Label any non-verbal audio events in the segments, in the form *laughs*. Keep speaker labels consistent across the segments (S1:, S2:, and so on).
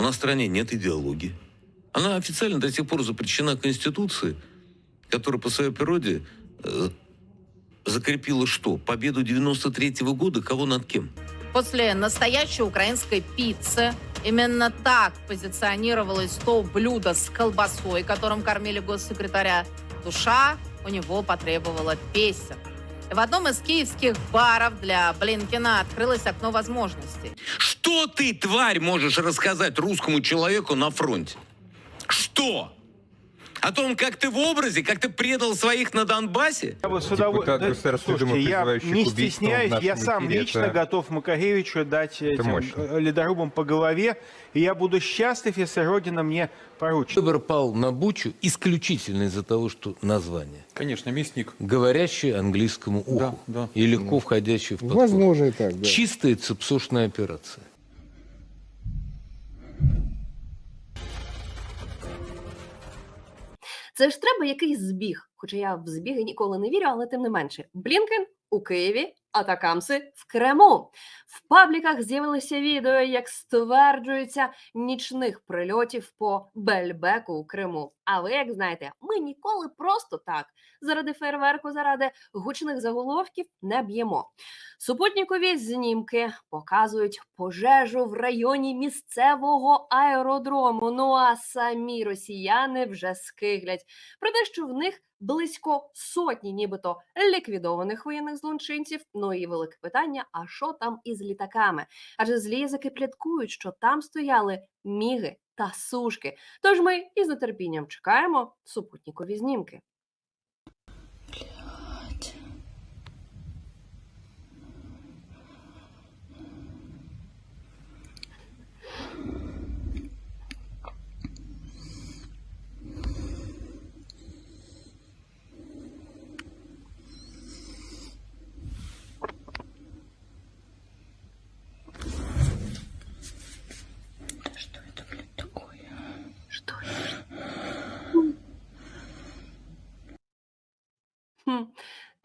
S1: У нас в стране нет идеологии. Она официально до сих пор запрещена Конституцией, которая по своей природе э, закрепила что? Победу 93 года кого над кем?
S2: После настоящей украинской пиццы именно так позиционировалось то блюдо с колбасой, которым кормили госсекретаря. Душа у него потребовала песен. В одном из киевских баров для Блинкина открылось окно возможностей.
S1: Что ты, тварь, можешь рассказать русскому человеку на фронте? Что? О том, как ты в образе, как ты предал своих на Донбассе?
S3: Я бы с
S4: Депутат
S3: удовольствием...
S4: Думы,
S3: Слушайте, я не стесняюсь, я сам
S4: эфире,
S3: лично
S4: это-
S3: готов Макаревичу дать этим
S4: мощно.
S3: э, ледорубам по голове, и я буду счастлив, если Родина мне поручит.
S5: Выбор пал на Бучу исключительно из-за того, что название.
S6: Конечно, мясник.
S5: Говорящее английскому уху.
S6: Да, да.
S5: И легко входящее в подкорку.
S7: Возможно и так, да.
S5: Чистая цепсошная операция.
S8: Це ж треба якийсь збіг. Хоча я в збіги ніколи не вірю, але тим не менше. Блінкен у Києві, атакамси в Криму. В пабліках з'явилися відео, як стверджується нічних прильотів по Бельбеку у Криму. А ви, як знаєте, ми ніколи просто так заради фейерверку, заради гучних заголовків не б'ємо. Супутникові знімки показують пожежу в районі місцевого аеродрому. Ну а самі росіяни вже скиглять про те, що в них близько сотні, нібито ліквідованих воєнних злочинців. Ну і велике питання: а що там із літаками? Адже злі язики пліткують, що там стояли міги та сушки. Тож ми із нетерпінням чекаємо супутникові знімки.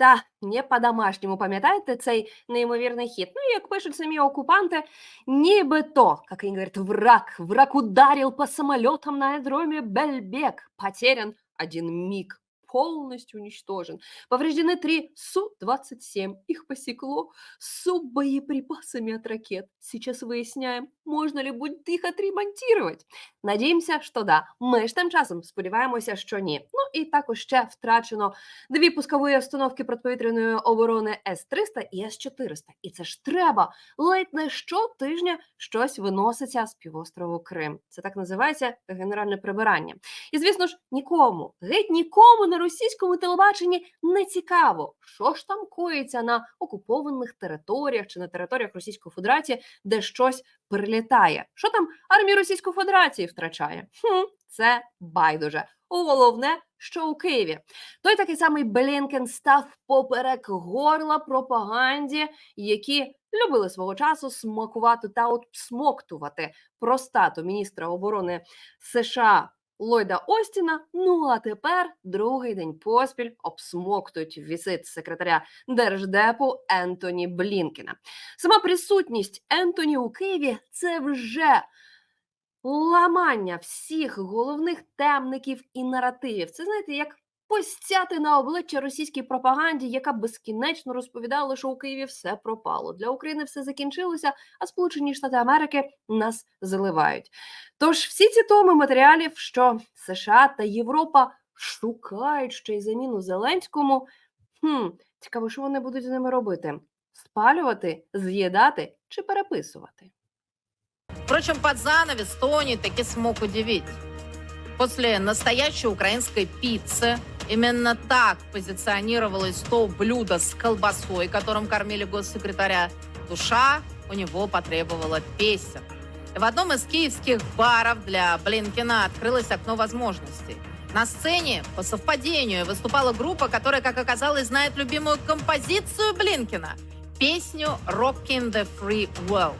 S8: Та не по-домашньому, пам'ятаєте цей неймовірний хід? Ну, і як пишуть самі окупанти, нібито, як вони говорять, враг, враг ударил по самолетам на аэродроме Бельбек, потерян один миг, полностью уничтожен. Повреждены три Су-27, их посекло с боеприпасами от ракет. Сейчас выясняем, можно ли будет их отремонтировать. Надіємося, що да. Ми ж тим часом сподіваємося, що ні. Ну і також ще втрачено дві пускові установки протиповітряної оборони С-300 і С-400. І це ж треба. Ледь не щотижня щось виноситься з півострову Крим. Це так називається генеральне прибирання. І звісно ж, нікому, геть нікому на російському телебаченні не цікаво, що ж там коїться на окупованих територіях чи на територіях Російської Федерації, де щось прилітає. Що там армія Російської Федерації втрачає? Хм, це байдуже. Головне, що у Києві той такий самий Блінкен став поперек горла пропаганді, які любили свого часу смакувати та от смоктувати простату міністра оборони США Ллойда Остіна. Ну а тепер другий день поспіль обсмоктують візит секретаря держдепу Ентоні Блінкена. Сама присутність Ентоні у Києві це вже ламання всіх головних темників і наративів. Це знаєте, як постяти на обличчя російській пропаганді, яка безкінечно розповідала, що у Києві все пропало. Для України все закінчилося, а Сполучені Штати Америки нас заливають. Тож всі ці томи матеріалів, що США та Європа шукають ще й заміну Зеленському. Хм, цікаво, що вони будуть з ними робити: спалювати, з'їдати чи переписувати.
S2: Впрочем, под занавес Тони таки смог удивить. После настоящей украинской пиццы именно так позиционировалось то блюдо с колбасой, которым кормили госсекретаря. Душа у него потребовала песен. В одном из киевских баров для Блинкина открылось окно возможностей. На сцене, по совпадению, выступала группа, которая, как оказалось, знает любимую композицию Блинкина – песню «Rockin' the Free World»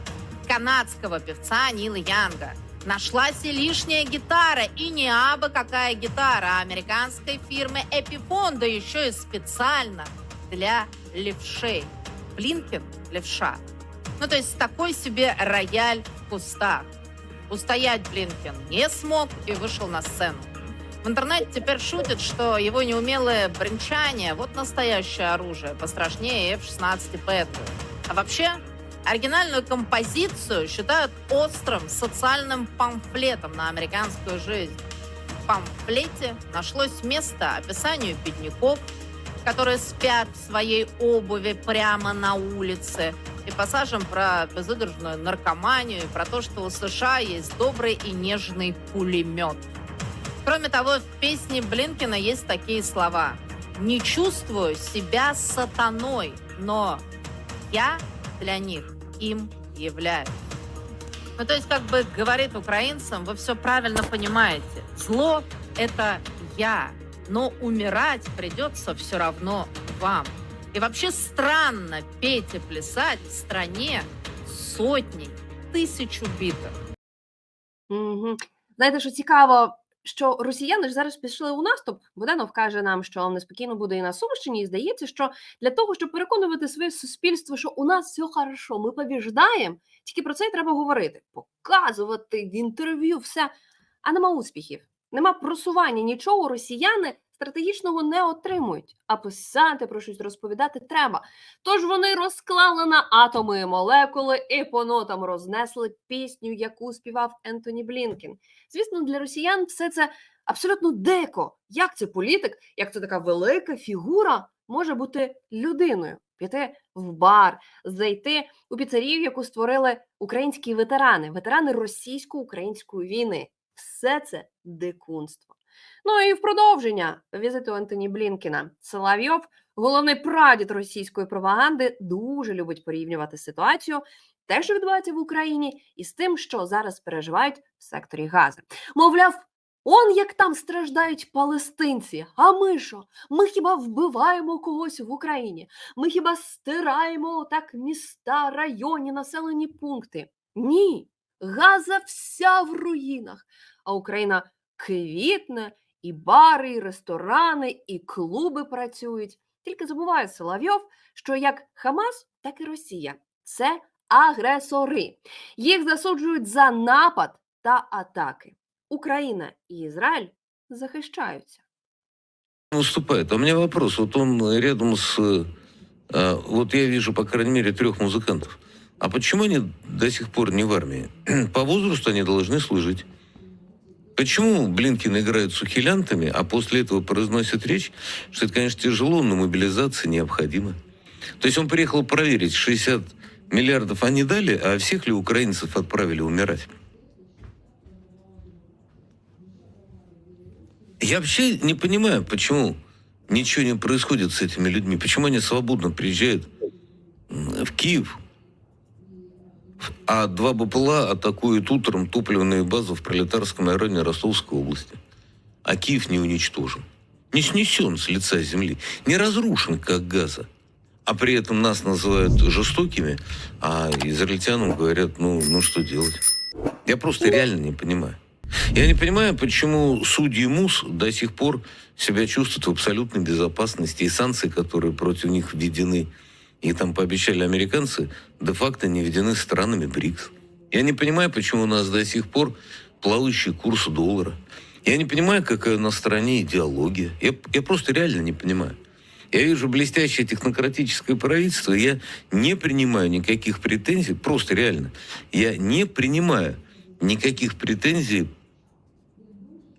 S2: канадского певца Нила Янга. Нашлась и лишняя гитара, и не абы какая гитара, а американской фирмы Epiphone, да еще и специально для левшей. Блинкин – левша. Ну, то есть такой себе рояль в кустах. Устоять Блинкен не смог и вышел на сцену. В интернете теперь шутят, что его неумелое бренчание – вот настоящее оружие, пострашнее F-16 Patriot. А вообще, оригинальную композицию считают острым социальным памфлетом на американскую жизнь. В памфлете нашлось место описанию бедняков, которые спят в своей обуви прямо на улице, и пассажем про безудержную наркоманию, и про то, что у США есть добрый и нежный пулемет. Кроме того, в песне Блинкина есть такие слова. «Не чувствую себя сатаной, но я для них им являюсь». Ну, то есть, как бы говорит украинцам, вы все правильно понимаете. Зло – это я, но умирать придется все равно вам. И вообще странно петь и плясать в стране сотни, тысяч убитых.
S8: Угу. Знаєте, що цікаво, що росіяни ж зараз пішли у наступ. Буданов каже нам, що неспокійно буде і на Сумщині, і здається, що для того, щоб переконувати своє суспільство, що у нас все хорошо, ми побіждаємо, тільки про це й треба говорити, показувати в інтерв'ю, все. А нема успіхів, нема просування нічого. Росіяни стратегічного не отримують, а писати про щось розповідати треба. Тож вони розклали на атоми і молекули і по нотам рознесли пісню, яку співав Ентоні Блінкен. Звісно, для росіян все це абсолютно дико. Як це політик, як це така велика фігура може бути людиною? Піти в бар, зайти у піцерію, яку створили українські ветерани, ветерани російсько-української війни. Все це дикунство. Ну і в продовження візиту Антоні Блінкена Соловйов, головний прадід російської пропаганди, дуже любить порівнювати ситуацію, те, що відбувається в Україні, і з тим, що зараз переживають в секторі Гази. Мовляв, он як там страждають палестинці. А ми що? Ми хіба вбиваємо когось в Україні? Ми хіба стираємо так міста, районі, населені пункти? Ні. Газа вся в руїнах, а Україна квітне, і бари, і ресторани, і клуби працюють. Тільки забуває Соловйов, що як Хамас, так і Росія це агресори. Їх засуджують за напад та атаки. Україна і Ізраїль захищаються.
S1: выступает. А у меня вопрос. Вот он рядом с... э, вот я вижу, по крайней мере, трех музыкантов. А почему они до сих пор не в армии? *clears throat* По возрасту они должны служить. Почему Блинкин играет с ухилянтами, а после этого произносит речь, что это, конечно, тяжело, но мобилизация необходима? То есть он приехал проверить, 60 миллиардов они дали, а всех ли украинцев отправили умирать? Я вообще не понимаю, почему ничего не происходит с этими людьми. Почему они свободно приезжают в Киев, а два БПЛА атакуют утром топливную базу в Пролетарском районе Ростовской области. А Киев не уничтожен. Не снесен с лица земли. Не разрушен, как Газа. А при этом нас называют жестокими, а израильтянам говорят, ну, ну что делать? Я просто реально не понимаю. Я не понимаю, почему судьи МУС до сих пор себя чувствуют в абсолютной безопасности, и санкции, которые против них введены, и там пообещали американцы, де-факто не введены странами БРИКС. Я не понимаю, почему у нас до сих пор плавающий курс доллара. Я не понимаю, какая на стороне идеология. Я, я просто реально не понимаю. Я вижу блестящее технократическое правительство, и я не принимаю никаких претензий, просто реально. Я не принимаю никаких претензий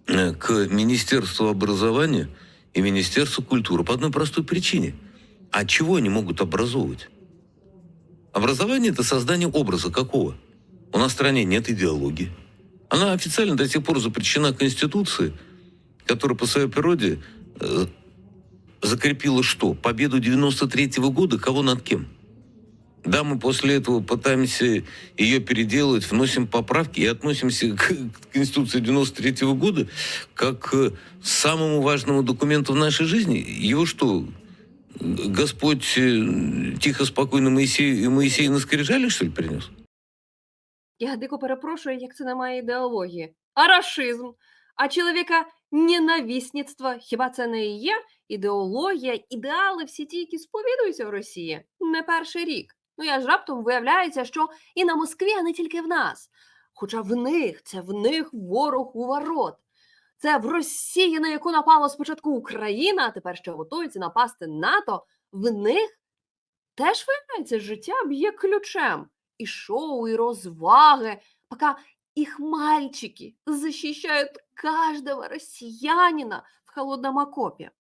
S1: э, к Министерству образования и Министерству культуры по одной простой причине. А чего они могут образовывать? Образование – это создание образа какого? У нас в стране нет идеологии. Она официально до сих пор запрещена Конституцией, которая по своей природе э, закрепила что? Победу 93 года кого над кем? Да, мы после этого пытаемся ее переделать, вносим поправки и относимся к, Конституции 93 года как к самому важному документу в нашей жизни. Его что, Господь э, тихо, спокойно Моисею, Моисей на скрижали, что ли, принес?
S8: Я дико перепрошую, як це немає ідеології. А рашизм, а чоловіка ненависництво, хіба це не є ідеологія, ідеали всі ті, які сповідуються в Росії не перший рік. Ну я ж раптом виявляється, що і на Москві, а не тільки в нас. Хоча в них це в них ворог у ворот. Це в Росії, на яку напала спочатку Україна, а тепер ще готується напасти НАТО. В них теж виявляється, життя б'є ключем. І шоу, і розваги, поки их мальчики защищают каждого россиянина в холодном окопе.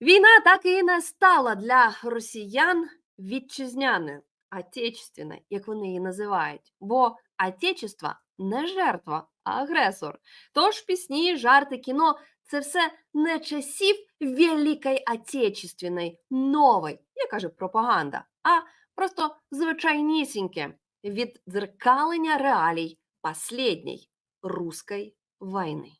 S8: Війна так і не стала для росіян вітчизняною, отечественною, як вони її називають. Бо отечество не жертва, агресор. Тож пісні, жарти, кіно це все не часів Великої Отечественної, нової, як каже пропаганда, а просто звичайнісіньке віддзеркалення реалій последней русской войны.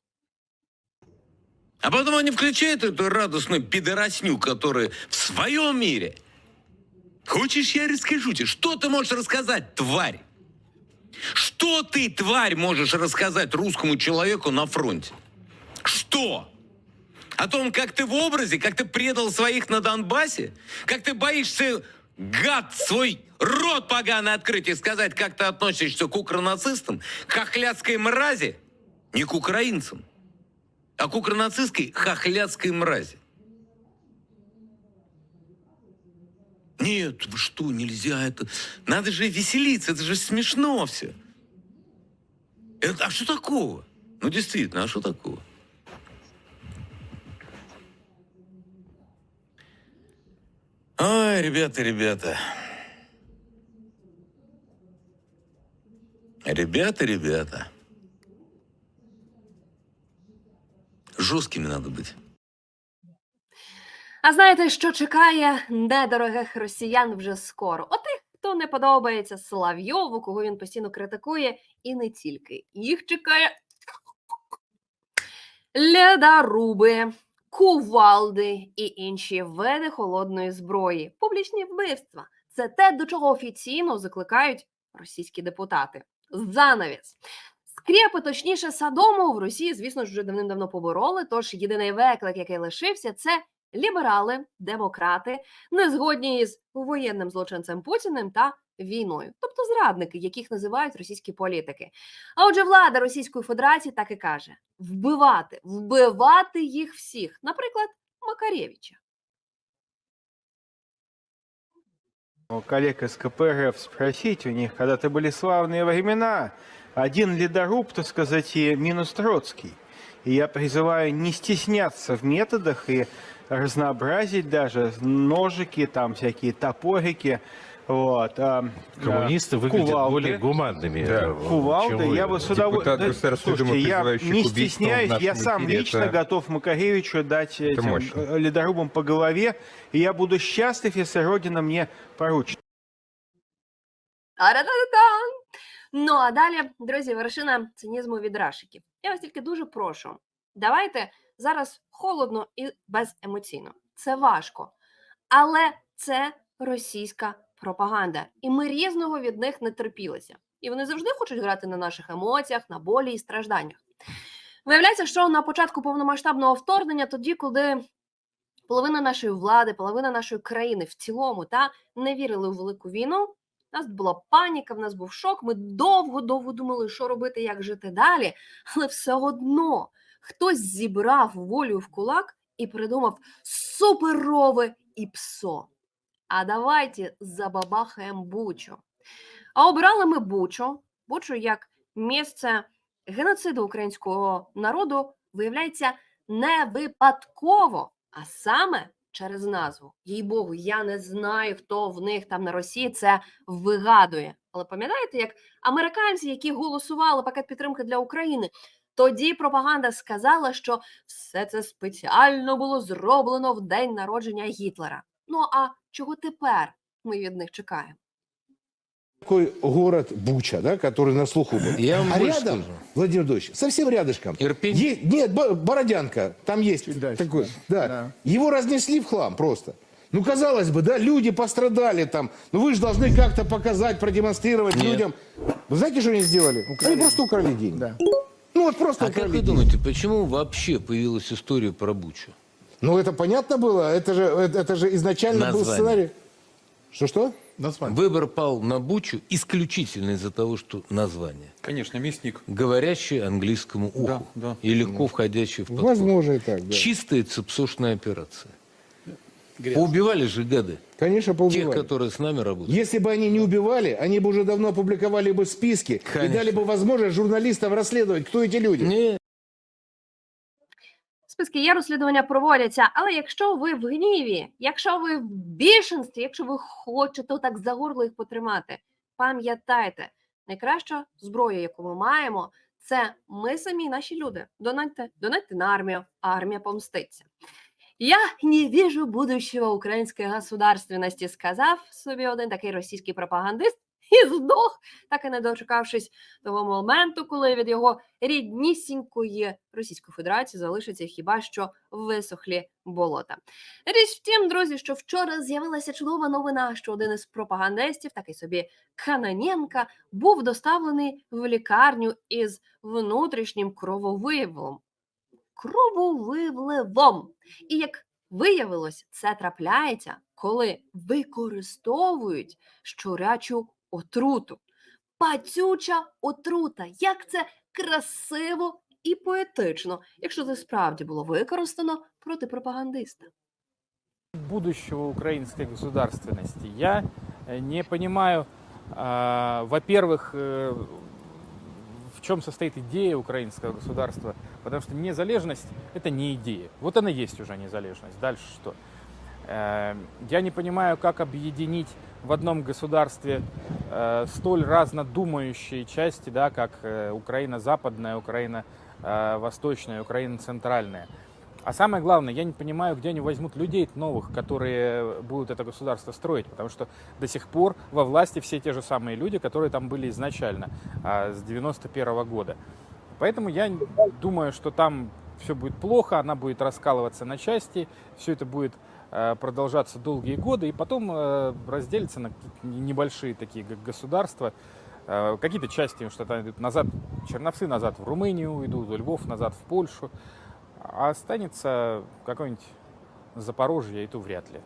S1: А потом они включают эту радостную пидоросню, которая в своем мире. Хочешь, я расскажу тебе, что ты можешь рассказать, тварь? Что ты, тварь, можешь рассказать русскому человеку на фронте? Что? О том, как ты в образе, как ты предал своих на Донбассе? Как ты боишься, гад, свой рот поганый открыть и сказать, как ты относишься к укронацистам, к хохлядской мрази? Не к украинцам, а к укронацистской хохлядской мрази. Нет, вы что, нельзя это. Надо же веселиться, это же смешно все. Это, а что такого? Ну, действительно, а что такого? Ой, ребята, ребята. Ребята, ребята. Жесткими надо быть.
S8: А знаєте, що чекає недорогих росіян вже скоро? Отих, хто не подобається Соловйову, кого він постійно критикує, і не тільки. Їх чекає ледаруби, кувалди і інші види холодної зброї, публічні вбивства. Це те, до чого офіційно закликають російські депутати. Занавіс. Скрепи, точніше, садому в Росії, звісно ж, вже давним-давно побороли. Тож єдиний виклик, який лишився, це ліберали, демократи, не згодні із воєнним злочинцем Путіним та війною, тобто зрадники, яких називають російські політики. А отже, влада Російської Федерації так і каже: вбивати, вбивати їх всіх, наприклад, Макаревича.
S3: у коллег из КПРФ спросить у них, когда-то были славные времена, один ледоруб, так сказать, и минус Троцкий. И я призываю не стесняться в методах и разнообразить даже ножики, там всякие топорики. Вот, а,
S5: Коммунисты
S3: а,
S5: выглядят
S3: кувалды.
S5: более гуманными.
S4: Да.
S5: э,
S3: Кувалды,
S5: чем вы.
S3: я бы с
S4: Депутат
S3: удовольствием...
S4: Государственной Думы,
S3: Слушайте, я
S4: призывающий
S3: не
S4: к убийствам в
S3: стесняюсь, я
S4: нашем
S3: сам
S4: эфире,
S3: лично
S4: это-
S3: готов Макаревичу дать этим
S4: мощно.
S3: э, ледорубам по голове, и я буду счастлив, если Родина мне поручит.
S8: Та-ра-та-та-тан! Ну а далі, друзі, вершина цинізму від рашиків. Я вас тільки дуже прошу. Давайте зараз холодно і беземоційно. Це важко. Але це російська пропаганда. І ми різного від них не терпілися. І вони завжди хочуть грати на наших емоціях, на болі і стражданнях. Виявляється, що на початку повномасштабного вторгнення, тоді, коли половина нашої влади, половина нашої країни в цілому та не вірили у велику війну, у нас була паніка, в нас був шок. Ми довго-довго думали, що робити, як жити далі. Але все одно хтось зібрав волю в кулак і придумав суперове і псо. А давайте забабахаємо Бучу. А обрали ми Бучу, Бучу як місце геноциду українського народу, виявляється, не випадково, а саме через назву. Їй Богу, я не знаю, хто в них там на Росії це вигадує. Але пам'ятаєте, як американці, які голосували пакет підтримки для України, тоді пропаганда сказала, що все це спеціально було зроблено в день народження Гітлера. Ну а чого тепер ми від них чекаємо?
S6: такой город Буча, да, который на слуху был.
S5: Я вам
S6: а
S5: больше
S6: рядом,
S5: скажу.
S6: Владимир Владимирович, совсем рядышком.
S5: Ирпень?
S6: Е- нет, Бо- Бородянка, там есть
S3: Чуть дальше,
S6: такой,
S3: да.
S6: да.
S3: Да.
S6: Его разнесли в хлам просто. Ну, казалось бы, да, люди пострадали там. Ну, вы же должны как-то показать, продемонстрировать
S5: Нет.
S6: людям. Вы знаете, что они сделали? Они просто украли деньги.
S3: Да.
S6: Ну, вот просто
S5: А как вы думаете, почему вообще появилась история про Бучу?
S6: Ну, это понятно было. Это же, это, это же изначально был
S5: Название.
S6: сценарий. Что-что? Название.
S5: Выбор пал на Бучу исключительно из-за того, что название,
S4: Конечно, мясник.
S5: говорящее английскому уху
S4: Да, да.
S5: и легко входящее в подход.
S6: Возможно и так, да.
S5: Чистая цепсошная операция. Поубивали же гады.
S6: Конечно,
S5: Тех,
S6: поубивали.
S5: которые с нами работают.
S6: Если бы они не убивали, они бы уже давно опубликовали бы списки и
S5: Конечно.
S6: дали бы возможность журналистам расследовать, кто эти люди.
S5: Не,
S8: Списки є, розслідування проводяться, але якщо ви в гніві, якщо ви в більшості, якщо ви хочете так за горло їх потримати, пам'ятайте, найкраща зброя, яку ми маємо, це ми самі, наші люди. Донатьте, донатьте на армію, а армія помститься. Я не вижу будущего української государственності, сказав собі один такий російський пропагандист *laughs* і здох, так і не дочекавшись того моменту, коли від його ріднісінької Російської Федерації залишаться хіба що висохлі болота. Річ в тім, друзі, що вчора з'явилася чудова новина, що один із пропагандистів, такий собі Каноненка, був доставлений в лікарню із внутрішнім крововиявом Крововивливом. І як виявилось, це трапляється, коли використовують щурячу отруту. Пацюча отрута. Як це красиво і поетично, якщо це справді було використано проти пропагандиста.
S7: будущего украинской государственности. Я э, не понимаю, а, во-первых, э, в чем состоит идея украинского государства, потому что незалежность – это не идея. Вот она есть уже незалежность. Дальше что? Э, Я не понимаю, как объединить в одном государстве э, столь разнодумающие части, да, как э, Украина западная, Украина восточная, Украина центральная. А самое главное, я не понимаю, где они возьмут людей новых, которые будут это государство строить, потому что до сих пор во власти все те же самые люди, которые там были изначально, а, с 91 года. Поэтому я думаю, что там все будет плохо, она будет раскалываться на части, все это будет э, продолжаться долгие годы, и потом э, разделится на небольшие такие государства. Э, Какие-то части что-то назад, Черновцы назад в Румынию уйдут, Львов назад в Польшу. А останется какой-нибудь Запорожье, и то вряд ли,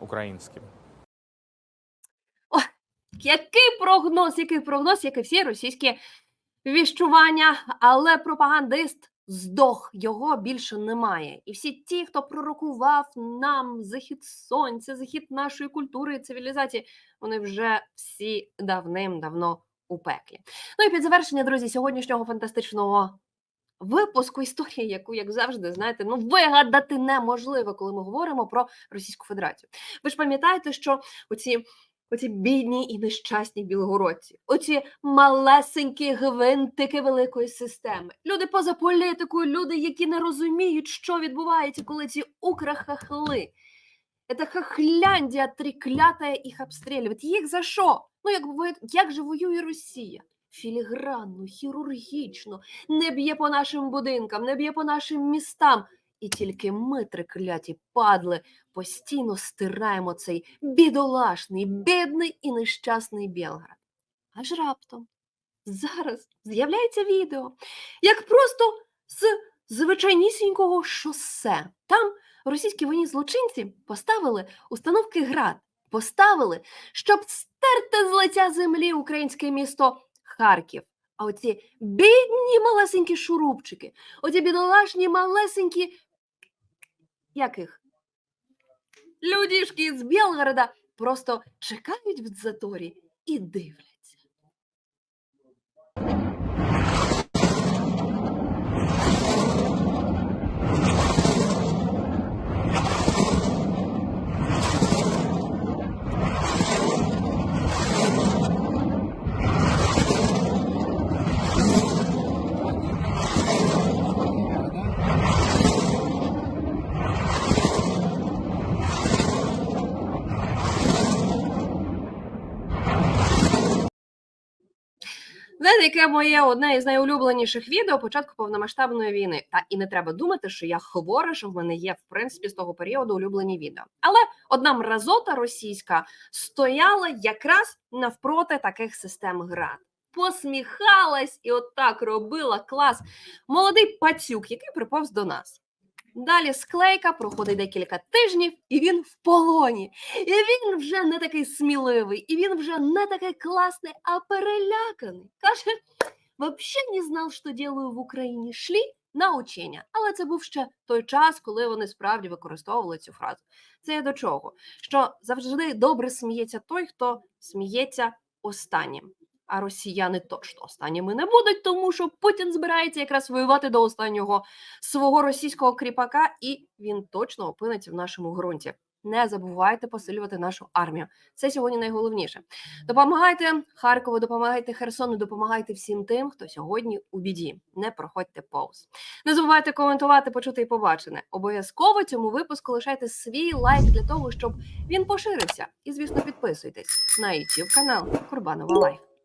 S7: украинским.
S8: Який прогноз, який прогноз, як і всі російські віщування, але пропагандист здох, його більше немає. І всі ті, хто пророкував нам захід сонця, захід нашої культури і цивілізації, вони вже всі давним-давно у пеклі. Ну і під завершення, друзі, сьогоднішнього фантастичного випуску історії, яку, як завжди, знаєте, ну вигадати неможливо, коли ми говоримо про Російську Федерацію. Ви ж пам'ятаєте, що оці Оці бідні і нещасні білогородці, оці малесенькі гвинтики великої системи, люди поза політикою, люди, які не розуміють, що відбувається, коли ці украхахли. Это хохляндія триклятая їх обстрілювати. Їх за що? Ну, як, як же воює Росія? Філігранно, хірургічно, не б'є по нашим будинкам, не б'є по нашим містам. І тільки ми, трикляті падли, постійно стираємо цей бідолашний, бідний і нещасний Білград. Аж раптом зараз з'являється відео, як просто з звичайнісінького шосе. Там російські воєнні злочинці поставили установки град, поставили, щоб стерти з лиця землі українське місто Харків. А оці бідні малесенькі шурупчики, оці бідолашні малесенькі, як їх? Людішки з Білгорода просто чекають в заторі і дивляться. Знаєте, яке моє одне із найулюбленіших відео початку повномасштабної війни. Та і не треба думати, що я хвора, що в мене є в принципі з того періоду улюблені відео. Але одна мразота російська стояла якраз навпроти таких систем град. Посміхалась і отак робила клас. Молодий пацюк, який приповз до нас. Далі склейка, проходить декілька тижнів, і він в полоні. І він вже не такий сміливий, і він вже не такий класний, а переляканий. Каже, вообще не знав, що делаю в Україні. Шлі на учення. Але це був ще той час, коли вони справді використовували цю фразу. Це я до чого? Що завжди добре сміється той, хто сміється останнім. А росіяни точно останніми не будуть, тому що Путін збирається якраз воювати до останнього свого російського кріпака, і він точно опиниться в нашому ґрунті. Не забувайте посилювати нашу армію. Це сьогодні найголовніше. Допомагайте Харкову, допомагайте Херсону, допомагайте всім тим, хто сьогодні у біді. Не проходьте повз. Не забувайте коментувати, почути і побачене. Обов'язково цьому випуску лишайте свій лайк для того, щоб він поширився. І, звісно, підписуйтесь на YouTube канал Курбанова Лайф.